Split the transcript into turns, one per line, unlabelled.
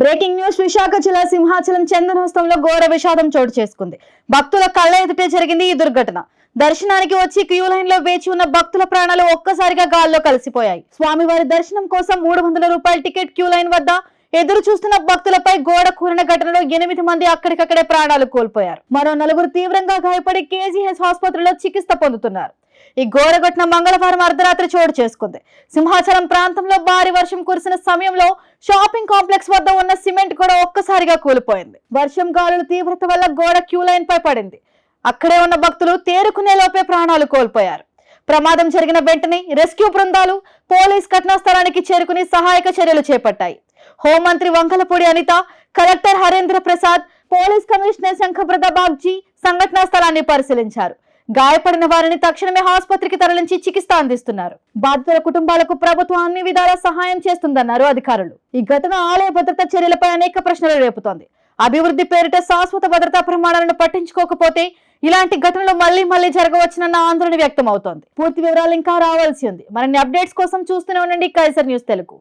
Breaking news Visakha జిల్లా సింహాచలం చందనహస్తంలో ఘోర విషాదం చోటు చేసుకుంది. భక్తుల కళ్ళ ఎదుటే జరిగింది ఈ దుర్ఘటన. దర్శనానికి వచ్చి క్యూ లైన్లో వేచి ఉన్న భక్తుల ప్రాణాలు ఒక్కసారిగా గాల్లో కలిసిపోయాయి. స్వామివారి దర్శనం కోసం మూడు వందల రూపాయల టికెట్ క్యూ లైన్ వద్ద ఎదురు చూస్తున్న భక్తులపై గోడ కూరిన ఘటనలో ఎనిమిది మంది అక్కడికక్కడే ప్రాణాలు కోల్పోయారు. మరో నలుగురు తీవ్రంగా గాయపడి కేజీహెచ్ ఆసుపత్రిలో చికిత్స పొందుతున్నారు. ఈ ఘోర ఘటన మంగళవారం అర్ధరాత్రి చోటు చేసుకుంది. సింహాచలం ప్రాంతంలో భారీ వర్షం కురిసిన సమయంలో షాపింగ్ కాంప్లెక్స్ వద్ద ఉన్న సిమెంట్ కూడా ఒక్కసారిగా కూలిపోయింది. వర్షం గాలుల తీవ్రత వల్ల గోడ క్యూ లైన్ పై పడింది. అక్కడే ఉన్న భక్తులు తేరుకునే లోపే ప్రాణాలు కోల్పోయారు. ప్రమాదం జరిగిన వెంటనే రెస్క్యూ బృందాలు పోలీస్ ఘటనా స్థలానికి చేరుకుని సహాయక చర్యలు చేపట్టాయి. హోంమంత్రి Vangalapudi Anitha collector Harendra Prasad police commissioner Shankhabrata Bagchi సంఘటనా స్థలాన్ని పరిశీలించారు. గాయపడిన వారిని తక్షణమే ఆసుపత్రికి తరలించి చికిత్స అందిస్తున్నారు. బాధితుల కుటుంబాలకు ప్రభుత్వం అన్ని విధాల సహాయం చేస్తుందన్నారు అధికారులు. ఈ ఘటన ఆలయ భద్రతా చర్యలపై అనేక ప్రశ్నలు రేపుతోంది. అభివృద్ధి పేరిట శాశ్వత భద్రతా ప్రమాణాలను పట్టించుకోకపోతే ఇలాంటి ఘటనలు మళ్ళీ మళ్ళీ జరగవచ్చునన్న ఆందోళన వ్యక్తం అవుతోంది పూర్తి వివరాలు ఇంకా రావాల్సి ఉంది. మరిన్ని అప్డేట్స్ కోసం చూస్తూనే ఉండండి. కైసర్ న్యూస్ తెలుగు.